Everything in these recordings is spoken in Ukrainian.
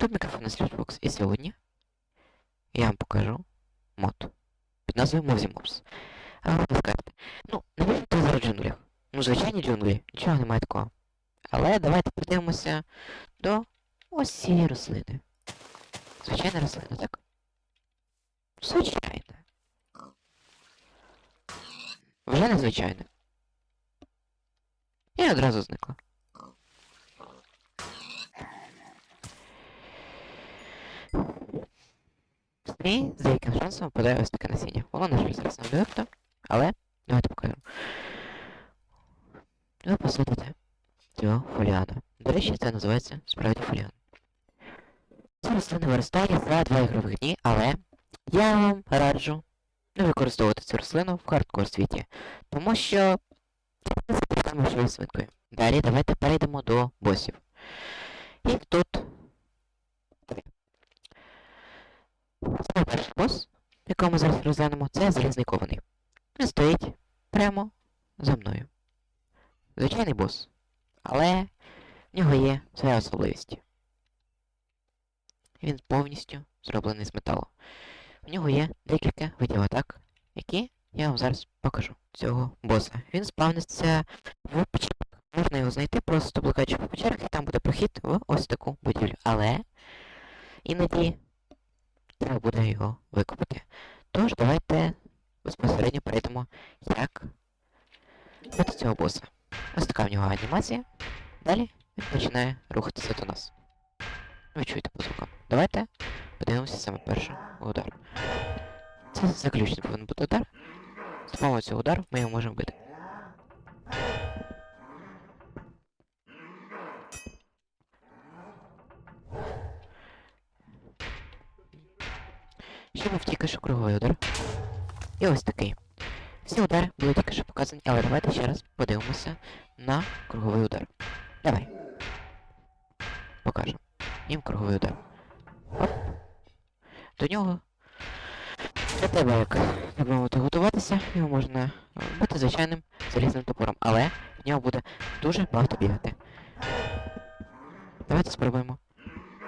Ютуб мікрофон Slipbox і сьогодні я вам покажу мод під назвою Movie Mobs. А ви скажете, ну, навіщо ти зараз джунглях? Ну, звичайні джунглі, нічого немає такого. Але давайте подивимося до ось цієї рослини. Звичайна рослина, так? Звичайна. Вже незвичайна. І одразу зникла. І за яким шансом випадає ось таке насіння. Воно, на жаль, зараз не вирто, але давайте покажемо. Ви посадите цього фоліана. До речі, це називається справді фоліан. Ця рослина виростає за 2 ігрових дні, але я вам раджу не використовувати цю рослину в хардкор світі, тому що це запускаємо вашою свинкою. Далі давайте перейдемо до босів. І тут Саме перший бос, якого ми зараз розглянемо, це залізний кований. Він стоїть прямо за мною. Звичайний бос. Але в нього є своя особливість. Він повністю зроблений з металу. В нього є декілька видів атак, які я вам зараз покажу. Цього боса. Він спавниться в печерах. Можна його знайти, просто блукаючи печерах, і там буде прохід в ось таку будівлю. Але іноді треба буде його викопати. Тож давайте безпосередньо перейдемо, як бити цього боса. Ось така в нього анімація. Далі він починає рухатися до нас. Ви чуєте по звукам. Давайте подивимося саме перший удар. Це заключний повинен бути удар. З допомогою цього удару ми його можемо бити. Ще був тільки що круговий удар. І ось такий. Всі удари були тільки що показані, але давайте ще раз подивимося на круговий удар. Давай. Покажемо. Їм круговий удар. Оп. До нього. Не треба як мовити готуватися, його можна бути звичайним залізним топором, але в нього буде дуже багато бігати. Давайте спробуємо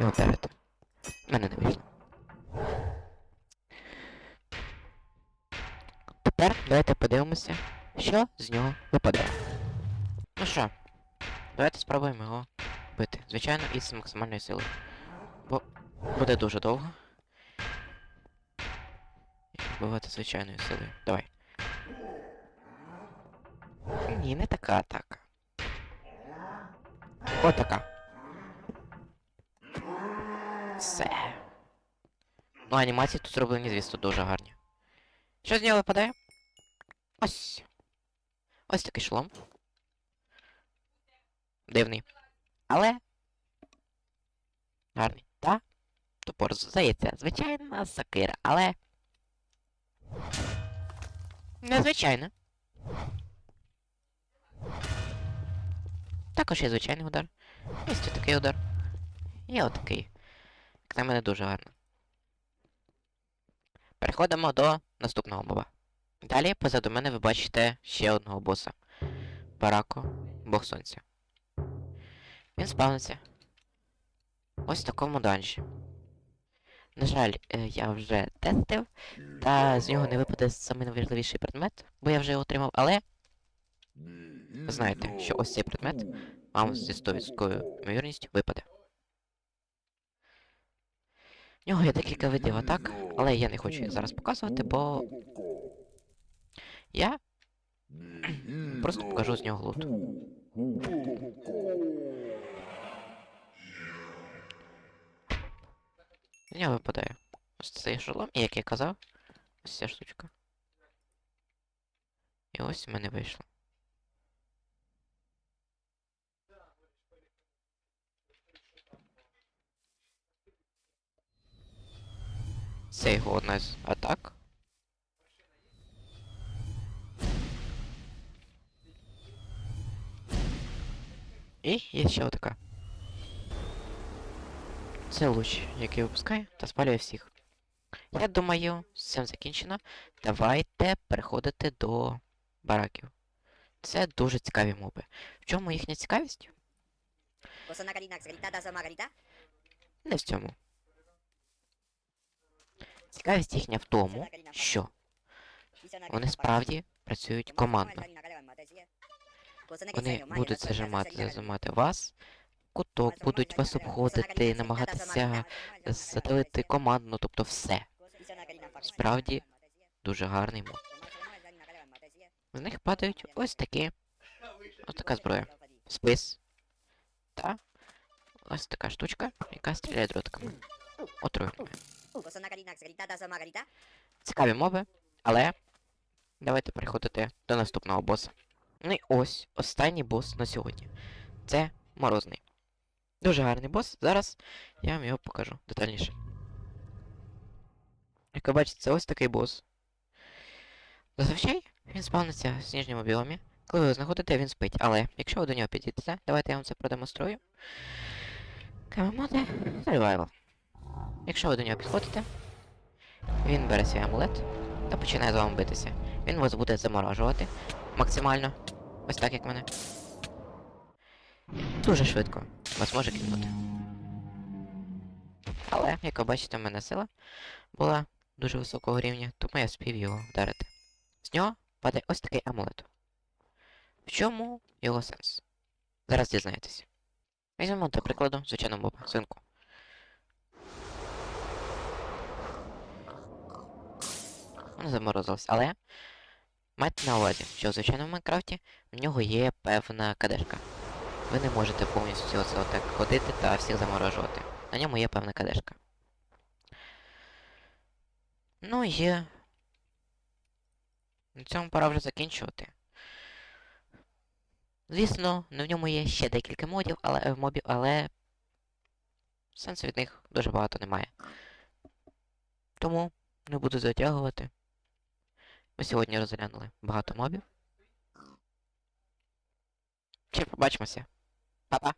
його вдарити. В мене не вийшло. Тепер давайте подивимося, що з нього випадає. Ну що, давайте спробуємо його бити. Звичайно, із максимальною силою. Бо буде дуже довго. І вбивати звичайною силою. Давай. Ні, не така атака. Отака. Все. Ну, анімації тут зроблені, звісно, дуже гарні. Що з нього випадає? Ось. Ось такий шлом. Дивний. Але. Гарний. Та. Топор, здається, звичайна сакира, але. Незвичайна. Також є звичайний удар. Ось такий удар. І отакий. Як на мене дуже гарно. Переходимо до наступного моба. Далі позаду мене ви бачите ще одного боса. Барако, Бог Сонця. Він спавниться. Ось в такому данжі. На жаль, е, я вже тестив, та з нього не випаде самий найважливіший предмет, бо я вже його отримав, але ви знаєте, що ось цей предмет вам зі 100% ймовірністю випаде. В нього є декілька видів атак, але я не хочу їх зараз показувати, бо я просто покажу з нього лут. З нього випадає ось цей шолом, і як я казав, ось ця штучка. І ось в мене вийшло. Це його одна з атак. І є ще отака. Це луч, який випускає та спалює всіх. Я думаю, з цим закінчено. Давайте переходити до бараків. Це дуже цікаві моби. В чому їхня цікавість? Не в цьому. Цікавість їхня в тому, що вони справді працюють командно. Вони будуть зажимати, зажимати вас, куток, будуть вас обходити, намагатися задалити командно, тобто все. Справді Дуже гарний мод. З них падають ось такі, ось така зброя. Спис. Та ось така штучка, яка стріляє дротиками. Отруйними. Цікаві мови, але давайте переходити до наступного боса. Ну і ось останній бос на сьогодні. Це морозний. Дуже гарний бос. Зараз я вам його покажу детальніше. Як ви бачите, це ось такий бос. Зазвичай він спавниться в сніжньому біомі. Коли ви його знаходите, він спить. Але якщо ви до нього підійдете, давайте я вам це продемонструю. Камемоди Survival. Якщо ви до нього підходите, він бере свій амулет та починає з вами битися. Він вас буде заморажувати максимально. Ось так як мене. Дуже швидко вас може кинути. Але, як ви бачите, в мене сила була дуже високого рівня, тому я спів його вдарити. З нього падає ось такий амулет. В чому його сенс? Зараз дізнаєтесь. Візьмемо для прикладу звичайну моба, свинку. Вона заморозилась, але майте на увазі, що в звичайному Майнкрафті в нього є певна кадешка. Ви не можете повністю оце отак ходити та всіх заморожувати. На ньому є певна кадешка. Ну і на цьому пора вже закінчувати. Звісно, на ньому є ще декілька модів, але е, мобів, але сенсу від них дуже багато немає. Тому не буду затягувати. Ми сьогодні розглянули багато мобів. Ще побачимося. Па-па!